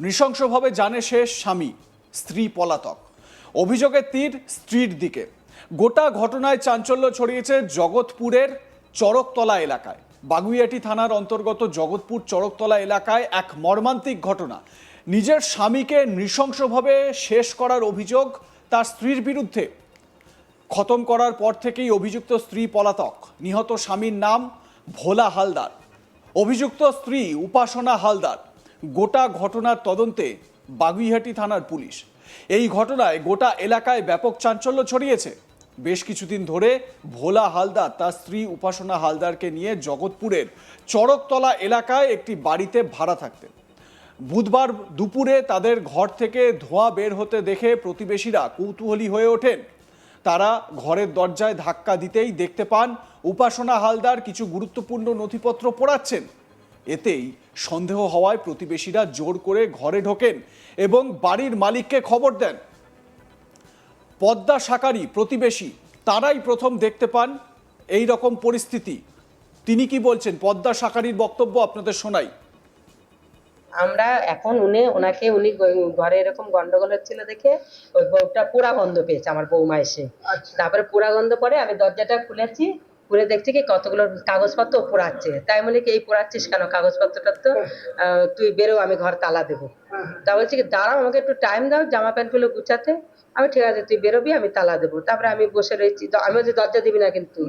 নৃশংসভাবে জানে শেষ স্বামী, স্ত্রী পলাতক। অভিযোগের তীর স্ত্রীর দিকে। গোটা ঘটনায় চাঞ্চল্য ছড়িয়েছে জগৎপুরের চড়কতলা এলাকায়। বাগুইয়াটি থানার অন্তর্গত জগৎপুর চড়কতলা এলাকায় এক মর্মান্তিক ঘটনা। নিজের স্বামীকে নৃশংসভাবে শেষ করার অভিযোগ তার স্ত্রীর বিরুদ্ধে। খতম করার পর থেকেই অভিযুক্ত স্ত্রী পলাতক। নিহত স্বামীর নাম ভোলা হালদার। অভিযুক্ত স্ত্রী উপাসনা হালদার। গোটা ঘটনার তদন্তে বাগুইহাটি থানার পুলিশ। এই ঘটনায় গোটা এলাকায় ব্যাপক চাঞ্চল্য ছড়িয়েছে। বেশ কিছুদিন ধরে ভোলা হালদার তার স্ত্রী উপাসনা হালদারকে নিয়ে জগৎপুরের চড়কতলা এলাকায় একটি বাড়িতে ভাড়া থাকতেন। বুধবার দুপুরে তাদের ঘর থেকে ধোঁয়া বের হতে দেখে প্রতিবেশীরা কৌতূহলী হয়ে ওঠেন। তারা ঘরের দরজায় ধাক্কা দিতেই দেখতে পান, উপাসনা হালদার কিছু গুরুত্বপূর্ণ নথিপত্র পড়াচ্ছেন। এতেই সন্দেহ হওয়ায় প্রতিবেশীরা জোর করে ঘরে ঢোকেন এবং বাড়ির মালিককে খবর দেন। পদ্মা সাকারি প্রতিবেশী তারাই প্রথম দেখতে পান এই রকম পরিস্থিতি। তিনি কি বলছেন? পদ্মা সাকারির বক্তব্য আপনাদের শোনাই। আমরা এখন উনি ওনাকে উনি ঘরে এরকম গন্ডগোল হচ্ছিল দেখে ওই বউটা পুরা গন্ধ পেয়েছে আমার বৌমা এসে। তারপরে পোড়া গন্ধ পরে আমি দরজাটা খুলেছি খুলে দেখছি কি কতগুলো কাগজপত্র পোড়াচ্ছে। তাই বলে কি এই পোড়াচ্ছিস কেন? কাগজপত্রটা তো তুই বেরো আমি ঘর তালা দেবো। তা বলছি কি দাঁড়াও আমাকে একটু টাইম দাও জামা প্যান্টগুলো গুছাতে। আমি ঠিক আছে তুই বেরোবি আমি তালা দেবো। তারপরে আমি বসে রয়েছি আমি বলছি দরজা দিবি না কিন্তু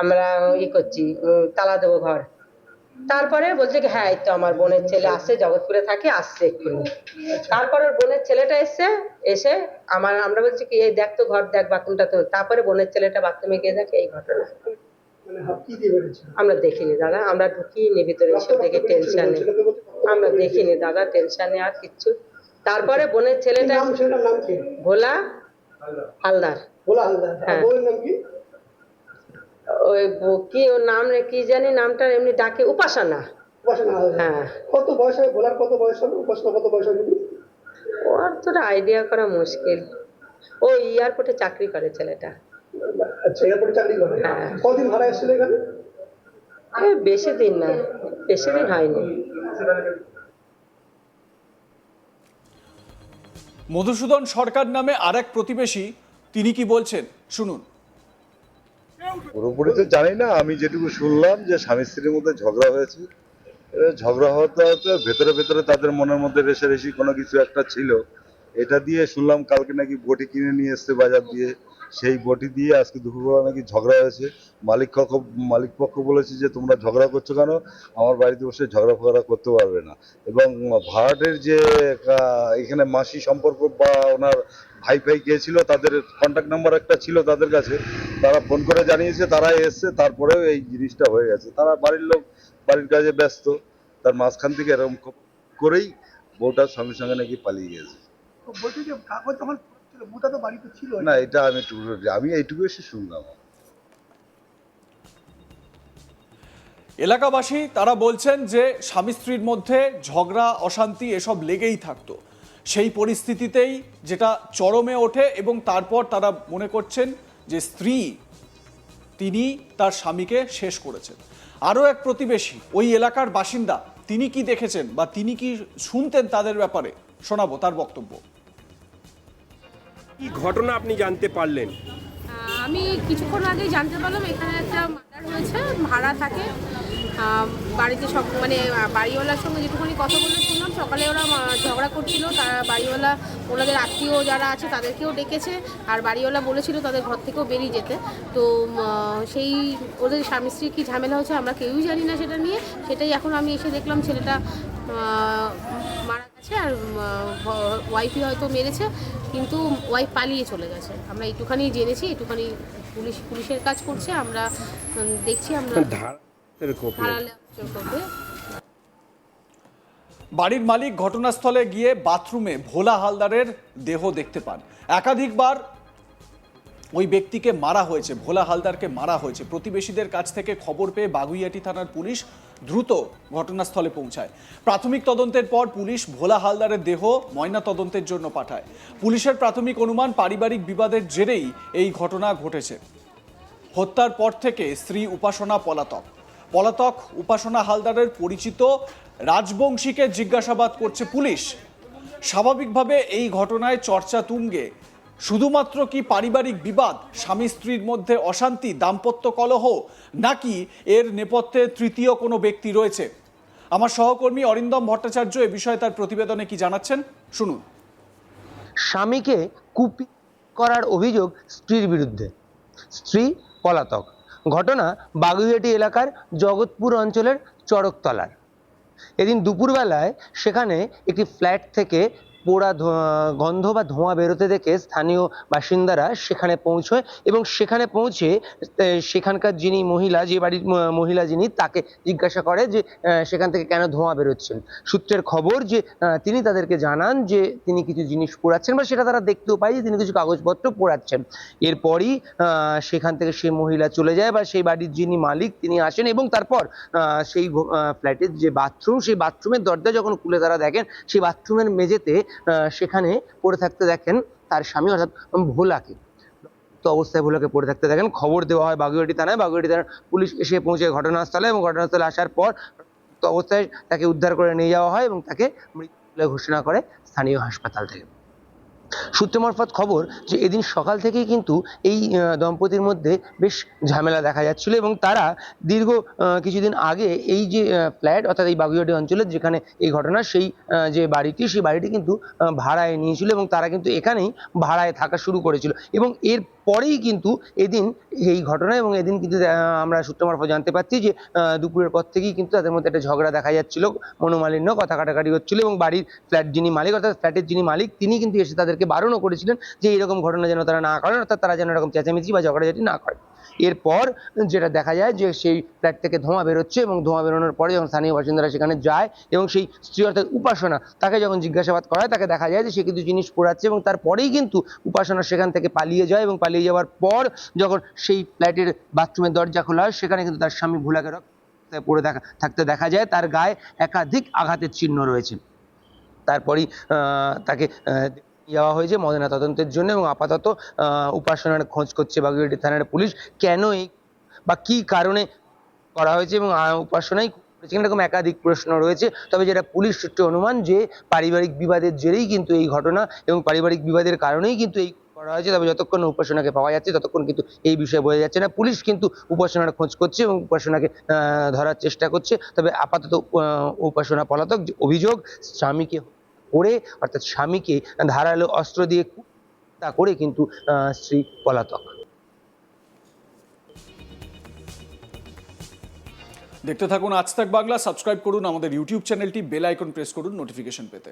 আমরা ই করছি তালা দেবো ঘর। তারপরে বলছে কি হ্যাঁ এই তো আমার বোনের ছেলে আসছে জগৎপুরে থাকে আসছে এক্ষুনি। তারপরে ওর বোনের ছেলেটা এসছে এসে আমার আমরা বলছি কি এই দেখ তো ঘর দেখ বাথরুমটা তো। তারপরে বোনের ছেলেটা বাথরুমে গিয়ে দেখে এই ঘটনা। মানে আমরা দেখিনি দাদা আমরা ঢুকিনি ভিতরে এসব দেখে টেনশনে আমরা দেখিনি দাদা টেনশনে আর কিচ্ছু। তারপরে বোনের ছেলেটা ভোলা হালদার। হ্যাঁ। ওই কি ওর নাম রে কি জানি নামটা এমনি ডাকে উপাসনা। হ্যাঁ। কত বয়স হবে? ভোলার কত বয়স হবে? উপাসনা কত বয়স হবে? ওর তো আইডিয়া করা মুশকিল। ও এয়ারপোর্টে চাকরি করে ছেলেটা। আচ্ছা এয়ারপোর্টে চাকরি করে হ্যাঁ। কদিন ভাড়া এসেছিল এখানে? বেশি দিন না বেশি দিন হয়নি। মধুসূদন সরকার নামে আরেক প্রতিবেশী তিনি কি বলছেন? শুনুন। পুরোপুরি তো জানি না আমি যেটুকু শুনলাম যে স্বামী স্ত্রীর মধ্যে ঝগড়া হয়েছে। এবার ঝগড়া হতে হতে ভেতরে ভেতরে তাদের মনের মধ্যে রেশারেশি কোনো কিছু একটা ছিল। এটা দিয়ে শুনলাম কালকে নাকি বটি কিনে নিয়ে এসছে বাজার দিয়ে। সেই বটি দিয়ে আজকে দুপুরবেলা নাকি ঝগড়া হয়েছে। মালিক পক্ষ মালিক পক্ষ বলেছে যে, তোমরা ঝগড়া করছ কেন? আমার বাড়িতে বসে ঝগড়া ফগড়া করতে পারবে না। এবং ভাড়াটের যে এখানে মাসি সম্পর্ক বা ওনার ভাই ভাই গিয়েছিল তাদের কন্ট্যাক্ট নাম্বার একটা ছিল তাদের কাছে। তারা ফোন করে জানিয়েছে, তারা এসছে, তারপরেও এই জিনিসটা হয়ে গেছে। তারা বাড়ির লোক, বাড়ির কাজে ব্যস্ত। তার মাঝখান থেকে এরকম করেই বউটার সঙ্গে সঙ্গে নাকি পালিয়ে গেছে। বলছি যে, কাগজ ছিল তো বাড়িতে ছিল। না এটা আমি আমি এইটুকু এসে শুনলাম। এলাকাবাসী তারা বলছেন যে স্বামী স্ত্রীর মধ্যে ঝগড়া অশান্তি এসব লেগেই থাকতো। সেই পরিস্থিতিতেই যেটা চরমে ওঠে এবং তারপর তারা মনে করছেন যে স্ত্রী তিনি তার স্বামীকে শেষ করেছেন। আরও এক প্রতিবেশী ওই এলাকার বাসিন্দা তিনি কি দেখেছেন বা তিনি কি শুনতেন তাদের ব্যাপারে? শোনাবো তার বক্তব্য। কি ঘটনা আপনি জানতে পারলেন? আমি কিছুক্ষণ আগেই জানতে পারলাম, এখানে একটা মার্ডার হয়েছে, ভাড়া থাকে। বাড়িতে সব মানে বাড়িওয়ালার সঙ্গে যেটুকুনি কথা বলে শুনলাম, সকালে ওরা ঝগড়া করছিল। তারা বাড়িওয়ালা, ওনাদের আত্মীয় যারা আছে, তাদেরকেও ডেকেছে। আর বাড়িওয়ালা বলেছিল তাদের ঘর থেকেও বেরিয়ে যেতে। তো সেই ওদের স্বামী স্ত্রী কী ঝামেলা হচ্ছে আমরা কেউই জানি না সেটা নিয়ে। সেটাই এখন আমি এসে দেখলাম ছেলেটা গেছে আর ওয়াইফই হয়তো মেরেছে কিন্তু ওয়াইফ পালিয়ে চলে গেছে। আমরা একটুখানি জেনেছি একটুখানি পুলিশ পুলিশের কাজ করছে আমরা দেখছি আমরা করবে। বাড়ির মালিক ঘটনাস্থলে গিয়ে বাথরুমে ভোলা হালদারের দেহ দেখতে পান। একাধিকবার ওই ব্যক্তিকে মারা হয়েছে ভোলা হালদারকে মারা হয়েছে। প্রতিবেশীদের কাছ থেকে খবর পেয়ে বাগুইয়াটি থানার পুলিশ দ্রুত ঘটনাস্থলে পৌঁছায়। প্রাথমিক তদন্তের পর পুলিশ ভোলা হালদারের দেহ ময়না তদন্তের জন্য পাঠায়। পুলিশের প্রাথমিক অনুমান পারিবারিক বিবাদের জেরেই এই ঘটনা ঘটেছে। হত্যার পর থেকে স্ত্রী উপাসনা পলাতক। পলাতক উপাসনা হালদারের পরিচিত রাজবংশীকে জিজ্ঞাসাবাদ করছে পুলিশ। স্বাভাবিকভাবে এই ঘটনায় চর্চা তুঙ্গে শুধুমাত্র কি পারিবারিক বিবাদ, স্বামী স্ত্রীর মধ্যে অশান্তি, দাম্পত্য কলহ, নাকি এর নেপথ্যে তৃতীয় কোনো ব্যক্তি রয়েছে? আমার সহকর্মী অরিন্দম ভট্টাচার্য এ বিষয়ে তার প্রতিবেদনে কি জানাচ্ছেন? শুনুন। স্বামীকে কুপি করার অভিযোগ স্ত্রীর বিরুদ্ধে। স্ত্রী পলাতক। ঘটনা বাগুইহাটি এলাকার জগৎপুর অঞ্চলের চড়কতলার এদিন দুপুরবেলায় সেখানে একটি ফ্ল্যাট থেকে পোড়া গন্ধ বা ধোঁয়া বেরোতে দেখে স্থানীয় বাসিন্দারা সেখানে পৌঁছয় এবং সেখানে পৌঁছে সেখানকার যিনি মহিলা, যে বাড়ির মহিলা যিনি তাকে জিজ্ঞাসা করে যে সেখান থেকে কেন ধোঁয়া বেরোচ্ছেন? সূত্রের খবর যে তিনি তাদেরকে জানান যে, তিনি কিছু জিনিস পোড়াচ্ছেন বা সেটা তারা দেখতেও পায় যে, তিনি কিছু কাগজপত্র পোড়াচ্ছেন। এরপরই সেখান থেকে সেই মহিলা চলে যায় বা সেই বাড়ির যিনি মালিক তিনি আসেন এবং তারপর সেই ফ্ল্যাটের যে বাথরুম সেই বাথরুমের দরজা যখন খুলে তারা দেখেন, সেই বাথরুমের মেঝেতে সেখানে পড়ে থাকতে দেখেন তার স্বামী, অর্থাৎ ভোলাকে। তো অবস্থায় ভোলাকে পড়ে থাকতে দেখেন, খবর দেওয়া হয় বাগুয়াটি থানায়। বাগুয়াটি থানার পুলিশ এসে পৌঁছে ঘটনাস্থলে এবং ঘটনাস্থলে আসার পর তো অবস্থায় তাকে উদ্ধার করে নিয়ে যাওয়া হয় এবং তাকে মৃত ঘোষণা করে স্থানীয় হাসপাতাল থেকে। সূত্র মারফত খবর যে এদিন সকাল থেকেই কিন্তু এই দম্পতির মধ্যে বেশ ঝামেলা দেখা যাচ্ছিল এবং তারা দীর্ঘ কিছুদিন আগে এই যে ফ্ল্যাট অর্থাৎ এই বাগুইহাটি অঞ্চলের যেখানে এই ঘটনা সেই যে বাড়িটি, সেই বাড়িটি কিন্তু ভাড়ায় নিয়েছিল এবং তারা কিন্তু এখানেই ভাড়ায় থাকা শুরু করেছিল এবং এর পরেই কিন্তু এদিন এই ঘটনা এবং এদিন কিন্তু আমরা সূত্র মারফত জানতে পারছি যে দুপুরের পর থেকেই কিন্তু তাদের মধ্যে একটা ঝগড়া দেখা যাচ্ছিল, মনোমালিন্য, কথা কাটাকাটি হচ্ছিল এবং বাড়ির ফ্ল্যাট যিনি মালিক, অর্থাৎ ফ্ল্যাটের যিনি মালিক, তিনি কিন্তু এসে তাদেরকে বারণও করেছিলেন যে এরকম ঘটনা যেন তারা না করেন, অর্থাৎ তারা যেন এরকম চেঁচামেচি বা ঝগড়াঝাটি না করে। এরপর যেটা দেখা যায় যে সেই ফ্ল্যাট থেকে ধোঁয়া বেরোচ্ছে এবং ধোঁয়া বেরোনোর পরে যখন স্থানীয় বাসিন্দারা সেখানে যায় এবং সেই স্ত্রী অর্থাৎ উপাসনা তাকে যখন জিজ্ঞাসাবাদ করা হয় তাকে দেখা যায় যে সে কিছু জিনিস পোড়াচ্ছে এবং তারপরেই কিন্তু উপাসনা সেখান থেকে পালিয়ে যায় এবং পালিয়ে যাওয়ার পর যখন সেই ফ্ল্যাটের বাথরুমের দরজা খোলা হয়, সেখানে কিন্তু তার স্বামী ভুলাকে পড়ে দেখা, থাকতে দেখা যায়। তার গায়ে একাধিক আঘাতের চিহ্ন রয়েছে। তারপরেই তাকে যাওয়া হয়েছে মদনা তদন্তের জন্য এবং আপাতত উপাসনার খোঁজ করছে বাগুইহাটি থানার পুলিশ। কেন এই বা কি কারণে করা হয়েছে এবং উপাসনাই করেছে? এরকম একাধিক প্রশ্ন রয়েছে। তবে যেটা পুলিশ সূত্রে অনুমান যে, পারিবারিক বিবাদের জেরেই কিন্তু এই ঘটনা এবং পারিবারিক বিবাদের কারণেই কিন্তু এই করা হয়েছে। তবে যতক্ষণ উপাসনাকে পাওয়া যাচ্ছে, ততক্ষণ কিন্তু এই বিষয়ে বোঝা যাচ্ছে না। পুলিশ কিন্তু উপাসনার খোঁজ করছে এবং উপাসনাকে ধরার চেষ্টা করছে। তবে আপাতত উপাসনা পলাতক অভিযোগ, স্বামীকে করে, অর্থাৎ স্বামীকে ধারালো অস্ত্র দিয়ে তা করে কিন্তু স্ত্রী পলাতক। দেখতে থাকুন আজ তাক বাংলা, সাবস্ক্রাইব করুন আমাদের ইউটিউব চ্যানেলটি, বেল আইকন প্রেস করুন নোটিফিকেশন পেতে।